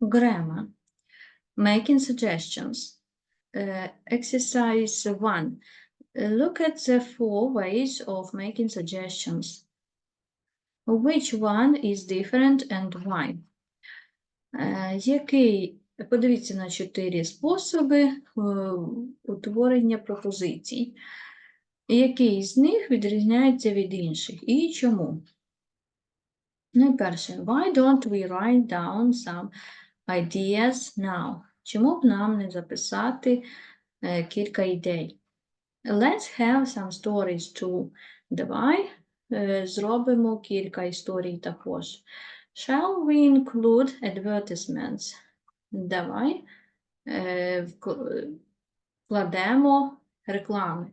Grammar. Making suggestions. Uh, exercise one. Uh, Look at the four ways of making suggestions. Which one is different and why? Е, Який, подивіться на чотири способи е, утворення пропозицій. Який з них відрізняється від інших і чому? Найперше, why don't we write down some ideas now? Чому б нам не записати е, кілька ідей? Let's have some stories too. Давай е, зробимо кілька історій також. Shall we include advertisements? Давай е, вкладемо реклами.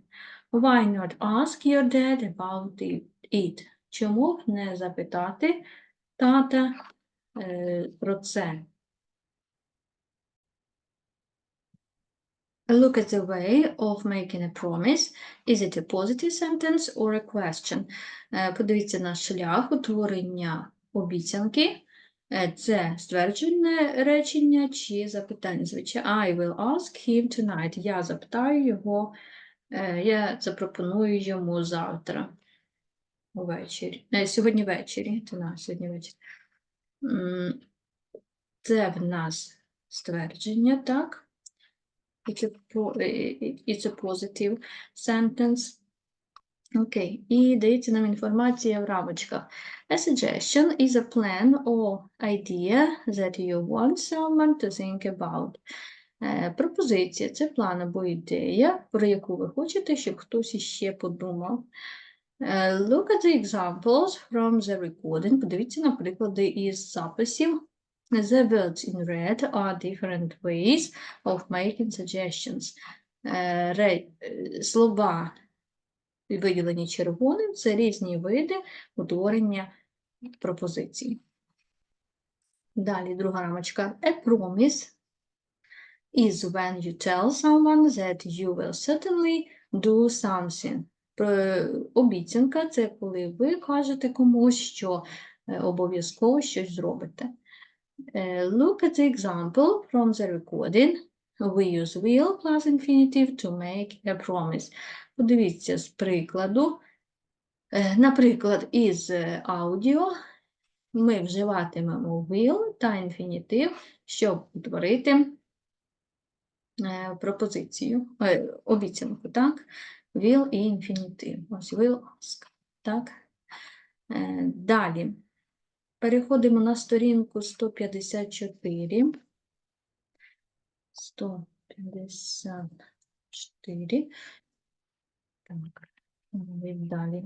Why not ask your dad about it-? Чому б не запитати тата про це? Look at the way of making a promise. Is it a positive sentence or a question? Е, Подивіться на шлях утворення обіцянки. Е, Це стверджене речення чи запитання. Звичайно, I will ask him tonight. Я запитаю його, е, я запропоную йому завтра. Увечері. Е, Сьогодні ввечері. Сьогодні ввечері. Це в нас ствердження, так? It's a, it's a positive sentence. Окей, і дається нам інформація в рамочках. A suggestion is a plan or idea that you want someone to think about. Е, Пропозиція це план або ідея, про яку ви хочете, щоб хтось іще подумав. Е, Look at the examples from the recording. Подивіться на приклади із записів. The words in red are different ways of making suggestions. Е, е, Слова, виділені червоним, це різні види утворення пропозицій. Далі друга рамочка. A promise is when you tell someone that you will certainly do something. Про- Обіцянка – це коли ви кажете комусь, що е, обов'язково щось зробите. Uh, look at the example from the recording. We use will plus infinitive to make a promise. Подивіться з прикладу. Е, Наприклад, із е, аудіо ми вживатимемо will та інфінітив, щоб утворити е, пропозицію, е, обіцянку, так? Will і інфінітив. Ось will ask. Так? Е, Далі. Переходимо на сторінку 154. 154. Так, далі.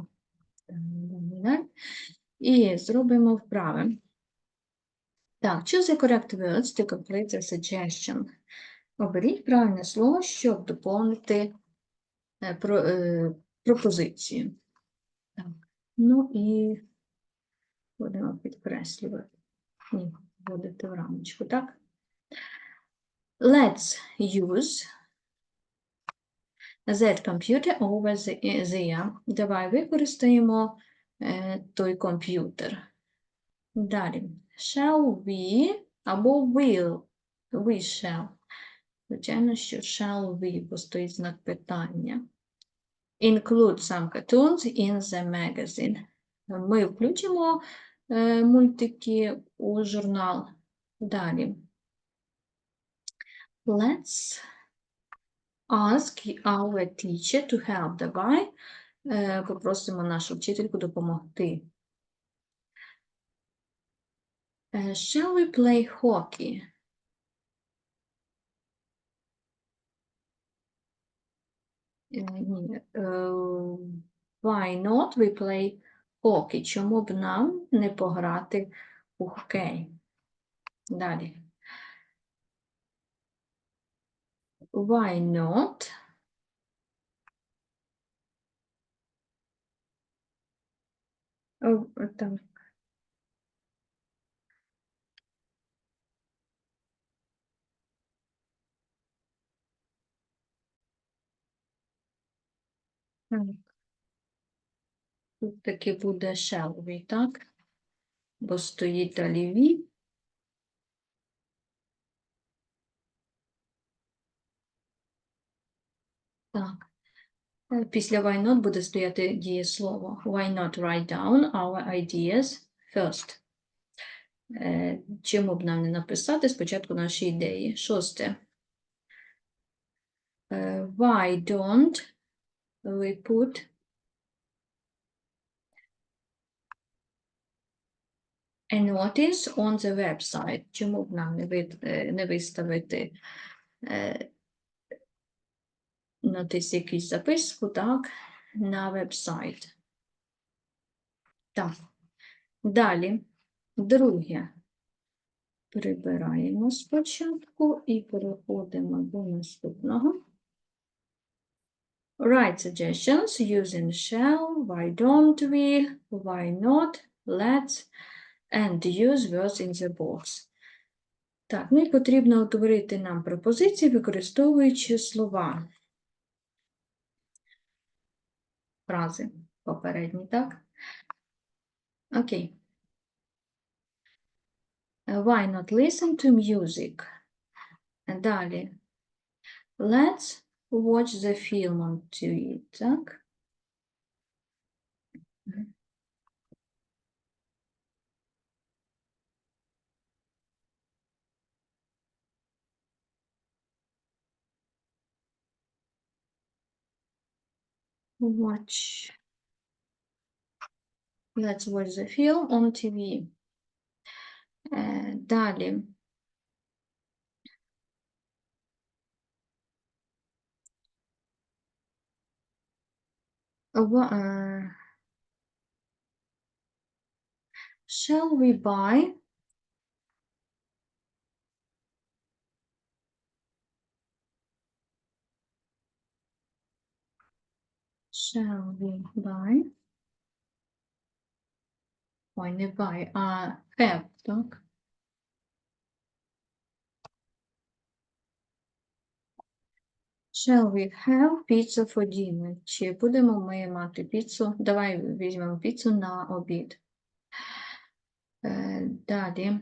І зробимо вправи. Так, choose the correct words to complete the suggestion. Оберіть правильне слово, щоб доповнити е, е, пропозицію. Так, ну і будемо підкреслювати. Ні, вводити в рамочку, так? Let's use that computer over the, there. Давай використаємо е, той комп'ютер. Далі. Shall we або will. We shall. Звичайно, що shall we, бо стоїть знак питання. Include some cartoons in the magazine. Ми включимо мультики у журнал. Далі. Let's ask our teacher to help. Давай е, попросимо нашу вчительку допомогти. Е, Shall we play hockey? Why not we play hockey? Чому б нам не пограти у хокей? Далі. Why not? О, там. Тут таки буде shall так? Бо стоїть далі we. Так. Е, після why not буде стояти дієслово. Why not write down our ideas first? Е, Чому б нам не написати спочатку наші ідеї? Шосте. Е, why don't we put a notice on the website? Чому б нам не, вид- е, не виставити е, якийсь записку, так, на вебсайт? Так. Далі. Друге. Прибираємо спочатку і переходимо до наступного. Write suggestions using shall, why don't we, why not, let's, and use words in the box. Так, ну і потрібно утворити нам пропозиції, використовуючи слова. Фрази попередні, так? Окей. Why not listen to music? Далі. Let's watch the film on TV, так? Watch. Let's watch the film on TV. Е, Далі. Ва- е, Shall we buy Shall we buy? Ой, не buy, а have, так? Shall we have pizza for dinner? Чи будемо ми мати піцу? Давай візьмемо піцу на обід. Е, Далі.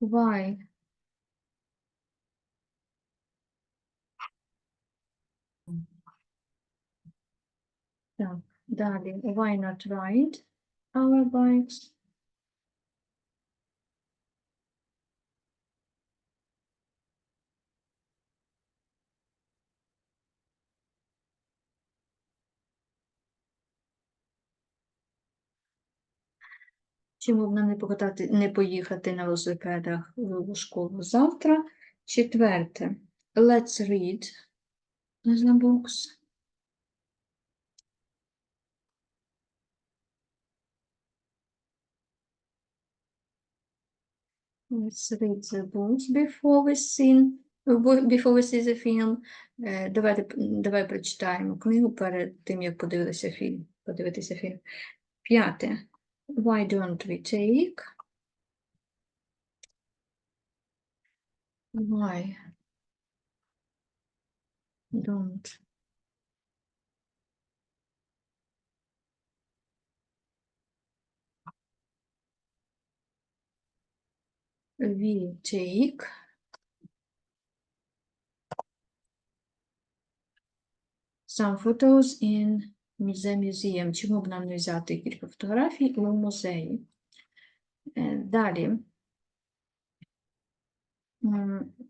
Why? Так, далі. Why not ride our bikes? Чому б нам не покатати, не поїхати на велосипедах в школу завтра? Четверте. Let's read the books. Let's read the books before we see, before we see the film. Е, Давайте, давай прочитаємо книгу перед тим, як подивитися фільм. Подивитися фільм. П'яте. Why don't we take? Why don't we take some photos in the museum? Чому б нам не взяти кілька фотографій у музеї? Е, Далі.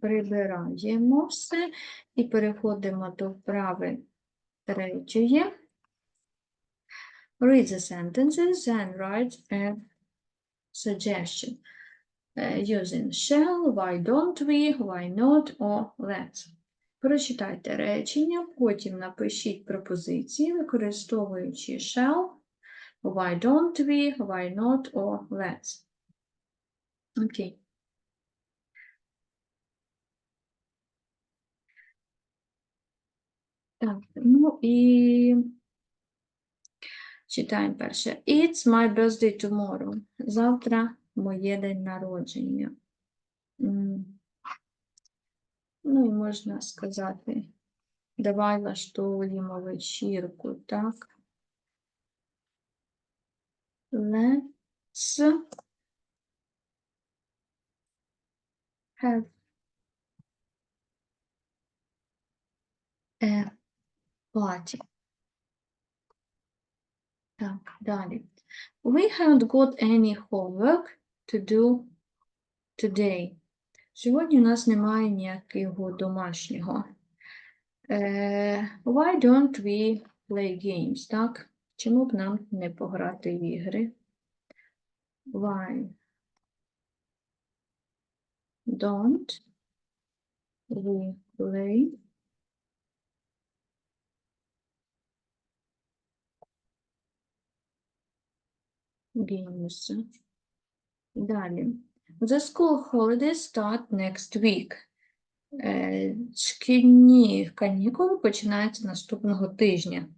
Прибираємо все і переходимо до вправи третьої. Read the sentences and write a suggestion uh, using shall, why don't we, why not or let's. Прочитайте речення, потім напишіть пропозиції, використовуючи shall, why don't we, why not or let's. Окей. Так, ну і читаємо перше. It's my birthday tomorrow. Завтра моє день народження. Ну і можна сказати, давай влаштовуємо вечірку, так? Let's have a party. Так, далі. We haven't got any homework to do today. Сьогодні у нас немає ніякого домашнього. Е, why don't we play games, так? Чому б нам не пограти в ігри? Why don't we play games? Далі. The school holidays start next week. Е, Шкільні канікули починаються наступного тижня.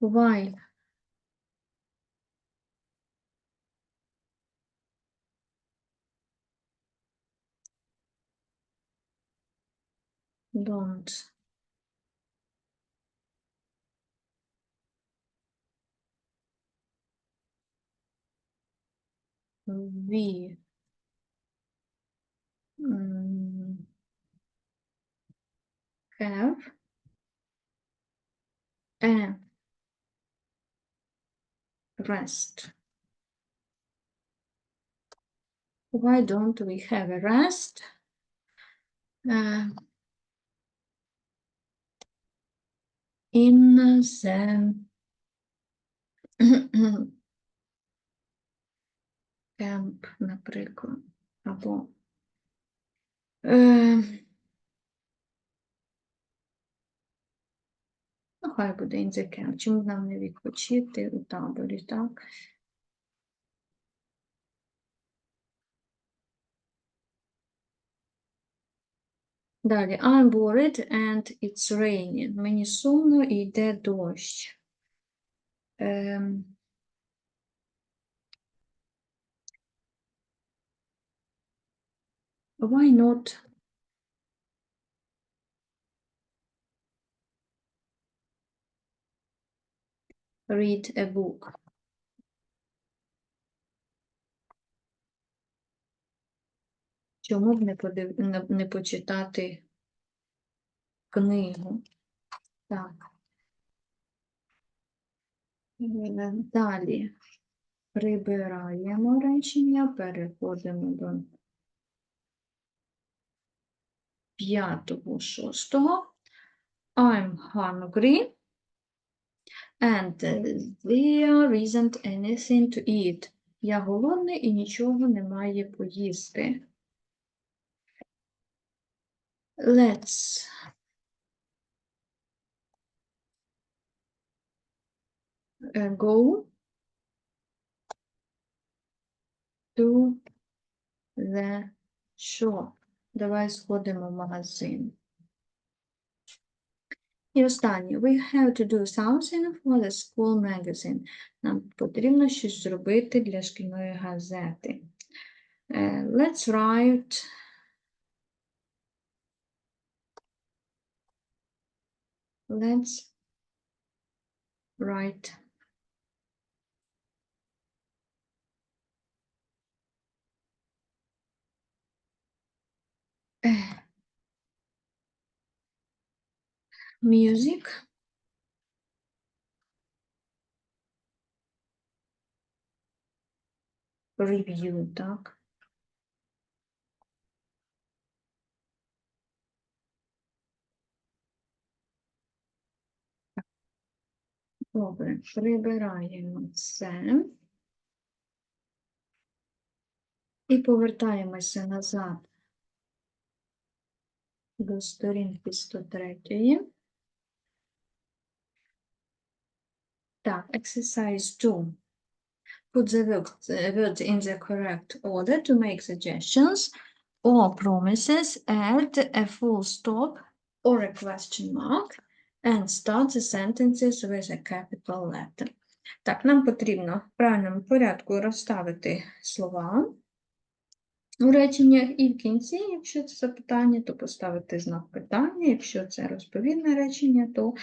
Why don't we mm, have. A rest? Why don't we have a rest? Uh, in the camp, наприклад, або е, ну, хай буде in. Чому нам не відпочити у таборі, так? Далі, I'm worried and it's raining. Мені сумно і йде дощ. Ем, why not read a book? Чому б не, подив... не, почитати книгу? Так. Е, Далі прибираємо речення, переходимо до п'ятого, шостого. I'm hungry and there isn't anything to eat. Я голодний і нічого немає поїсти. Let's uh, go to the shop. Давай сходимо в магазин. І останнє. We have to do something for the school magazine. Нам потрібно щось зробити для шкільної газети. Е, Let's write Let's write music review, так? Добре, прибираємо це. І повертаємося назад до сторінки 103. Так, exercise 2. Put the words in the correct order to make suggestions or promises, add a full stop or a question mark, and start the sentences with a capital letter. Так, нам потрібно в правильному порядку розставити слова у реченнях і в кінці, якщо це запитання, то поставити знак питання, якщо це розповідне речення, то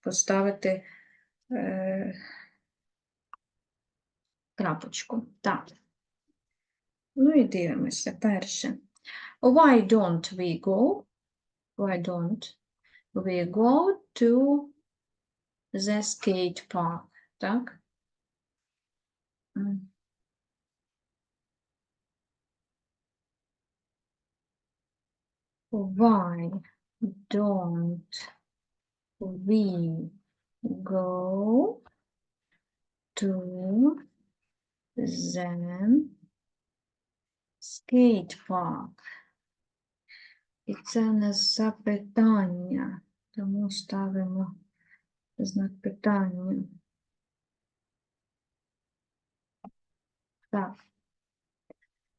поставити е, крапочку. Так. Ну і дивимося. Перше. Why don't we go? Why don't we go to the skate park? Так? Why don't we go to the skate park? І це у запитання, тому ставимо знак питання. Так.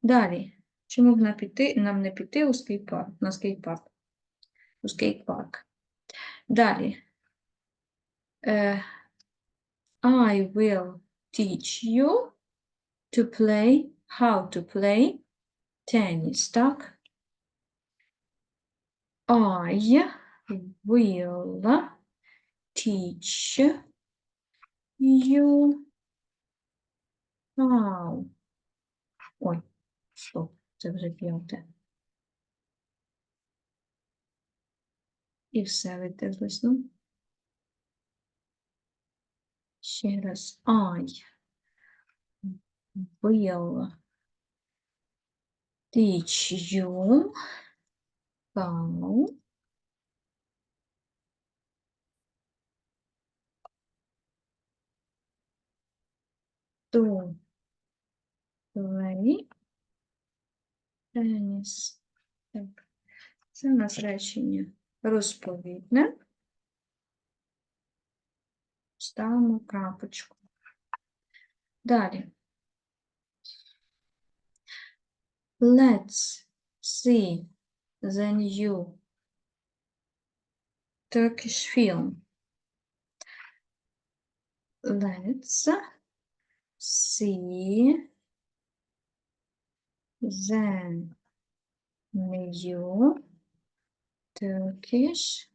Далі. Чому б нам піти, нам не піти у скейт-парк, на скейт-парк? У скейт-парк. Далі. Е, I will teach you to play, how to play tennis, так? I will teach you how. Ой, стоп, це вже п'яте. І все витерлось, ну. Ще раз. I will teach you how to tennis. Так. Це у нас речення розповідне. Ставимо крапочку. Далі. Let's see the new Turkish film. Let's see the new Turkish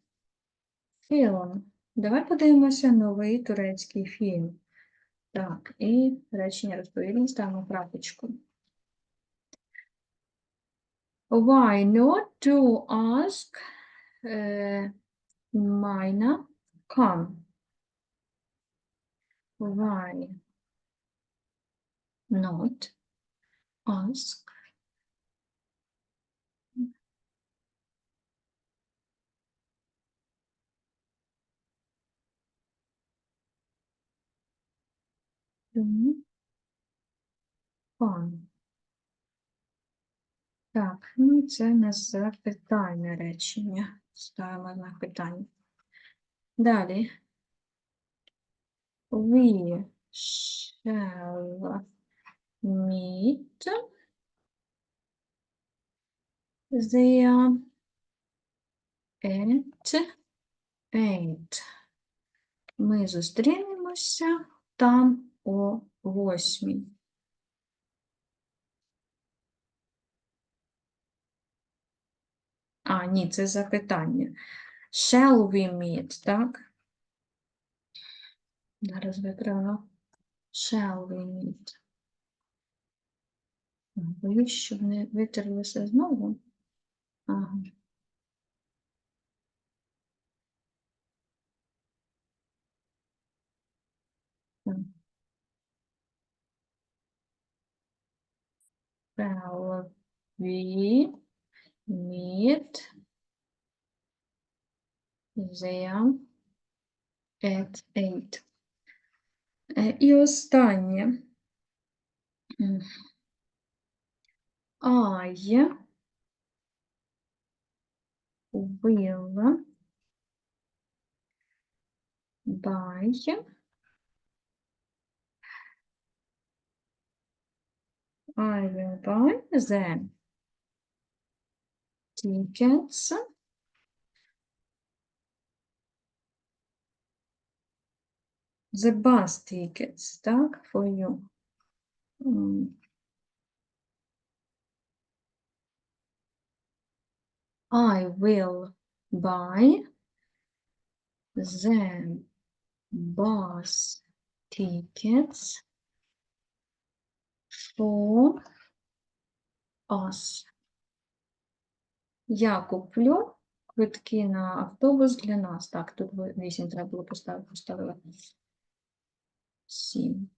film. Давай подивимося новий турецький фільм. Так, і речення розповідне ставимо крапочку. Why not to ask uh, Mina come? Why not ask to come? Так, ну це у нас запитальне речення. Ставимо знак питання. Далі. We shall meet there at eight. Ми зустрінемося там о восьмій. А, ні, це запитання. Shall we meet, так? Зараз виправила. Shall we meet. Боюсь, щоб не витерлося знову. Ага. Shall we meet there at eight. Е, І останнє. М. I will buy I will buy the tickets the bus tickets, так, for you. М. I will buy the bus tickets For us. Я куплю квитки на автобус для нас. Так, тут ви- вісім треба було поставити, поставила. Сім.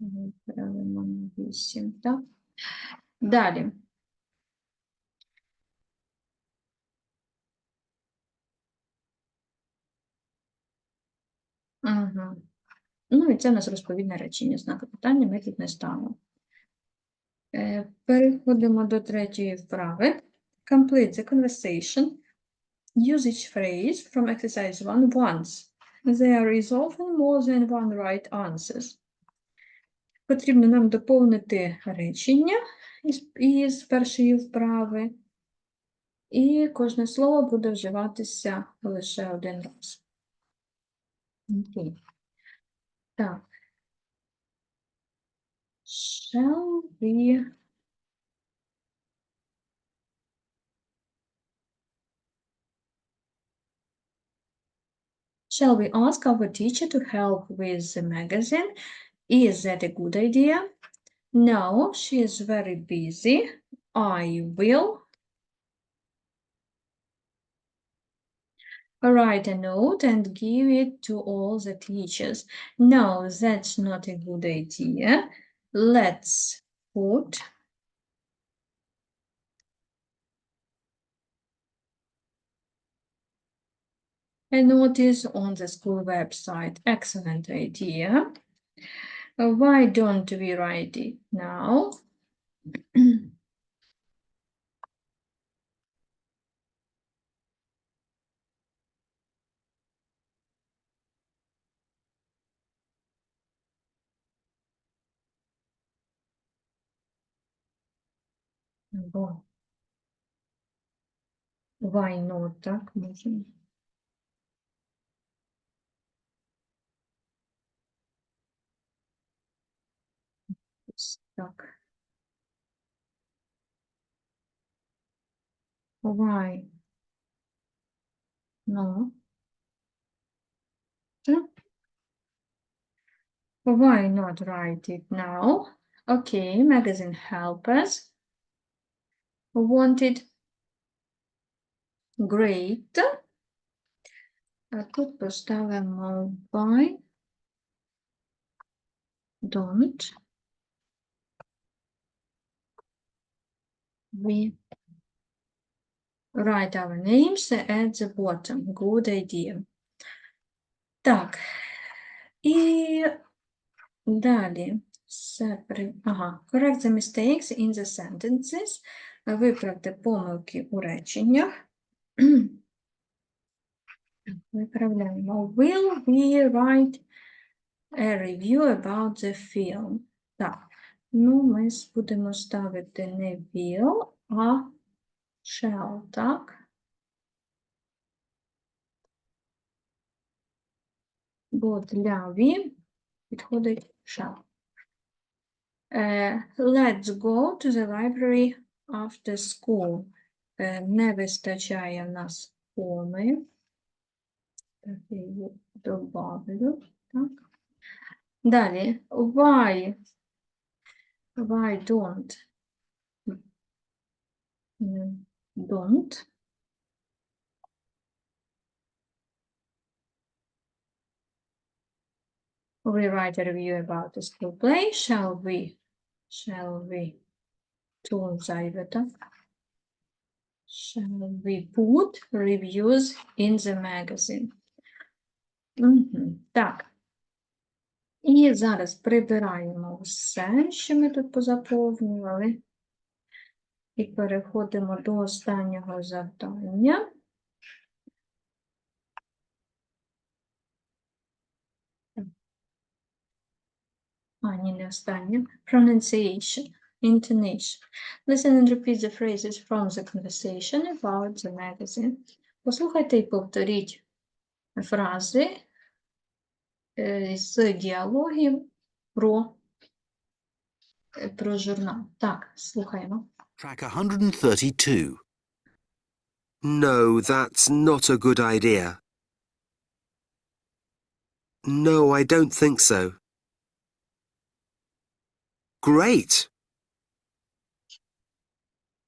Виправимо на вісім, так? Далі. Ага. Ну, і це у нас розповідне речення. Знаки питання ми тут не ставимо. Е, Переходимо до третьої вправи. Complete the conversation. Use each phrase from exercise 1 once. There is often more than one right answers. Потрібно нам доповнити речення із, із першої вправи. І кожне слово буде вживатися лише один раз. Окей. Так. Shall we Shall we ask our teacher to help with the magazine? Is that a good idea? No, she is very busy. I will write a note and give it to all the teachers. No, that's not a good idea. Let's put a notice on the school website. Excellent idea. Uh, Why don't we write it now? Бо. Why not, так, можемо. Ось Так. Why? No. Та? Why not write it now? Okay, magazine help us. Wanted. Great. А тут поставимо why. Don't. We write our names at the bottom. Good idea. Так. І далі. Separate. Ага. Correct the mistakes in the sentences. Виправте помилки у реченнях. Виправляємо. Will we write a review about the film? Так. Ну, ми будемо ставити не will, а shall, так? Бо для we підходить shall. Е, let's go to the library after school. Е, не вистачає в нас коми. Так, я її добавлю. Так. Далі. Why? Why don't? М, Don't. We write a review about the school play. Shall we? Shall we? Тут зайве, так? Shall we put reviews in the magazine? Мгм, Так. І зараз прибираємо все, що ми тут позаповнювали. І переходимо до останнього завдання. А, ні, не останнє. Pronunciation, intonation. Listen and repeat the phrases from the conversation about the magazine. Послухайте і повторіть фрази е, з діалогів про, е, про журнал. Так, слухаємо. Track 132. No, that's not a good idea. No, I don't think so. Great.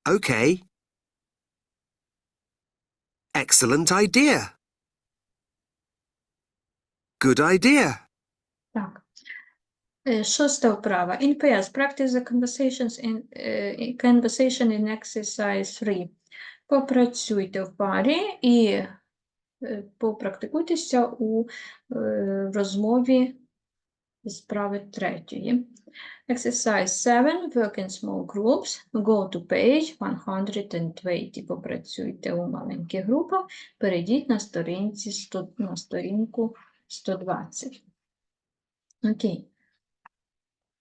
Okay. Excellent idea. Good idea. Так. Е, Шоста вправа. In pairs, practice the conversations in, е, conversation in exercise 3. Попрацюйте в парі і е, попрактикуйтеся у е, розмові з вправи третьої. Exercise 7. Work in small groups. Go to page 120. Попрацюйте у маленьких групах. Перейдіть на, сторінці 100, на сторінку 120. Окей.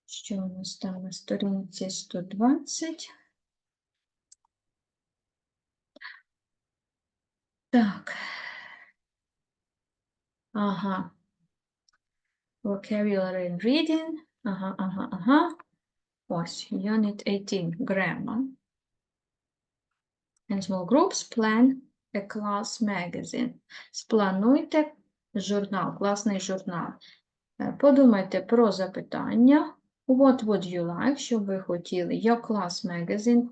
Що у нас там на сторінці 120? Так. Ага. Vocabulary and reading. Ага, ага, ага. Ось, Unit 18, Grammar. In small groups, plan a class magazine. Сплануйте журнал, класний журнал. Е, Подумайте про запитання. What would you like, що ви хотіли? Your class magazine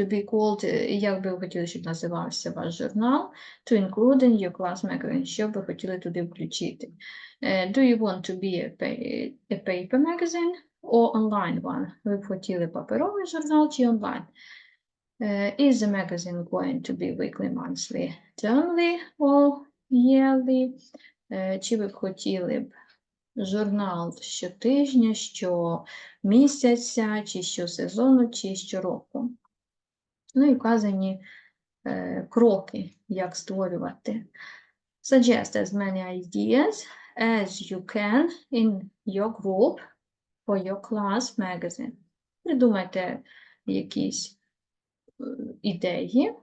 to be called, е, як би ви хотіли, щоб називався ваш журнал? To include in your class magazine, що ви хотіли туди включити? Е, Do you want to be a, pa- a paper magazine or online one? Ви б хотіли паперовий журнал чи онлайн? Е, Is the magazine going to be weekly, monthly, termly or yearly? Е, Чи ви б хотіли б журнал щотижня, щомісяця, чи щосезону, чи щороку. Ну і вказані е, кроки, як створювати. Suggest as many ideas as you can in your group for your class magazine. Придумайте якісь е, ідеї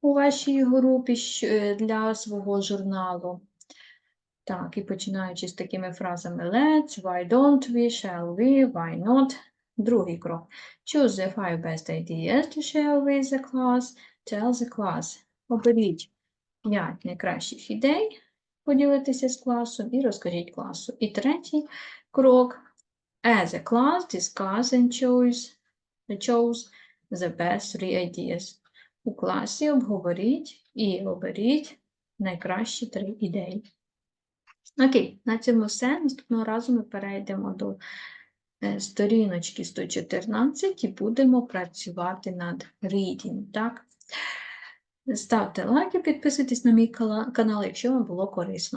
у вашій групі е, для свого журналу. Так, і починаючи з такими фразами let's, why don't we, shall we, why not. Другий крок. Choose the five best ideas to share with the class. Tell the class. Оберіть п'ять найкращих ідей, поділитися з класом і розкажіть класу. І третій крок. As a class, discuss and choose, choose the best three ideas. У класі обговоріть і оберіть найкращі три ідеї. Окей, на цьому все. Наступного разу ми перейдемо до е, сторіночки 114 і будемо працювати над reading, так? Ставте лайки, підписуйтесь на мій канал, якщо вам було корисно.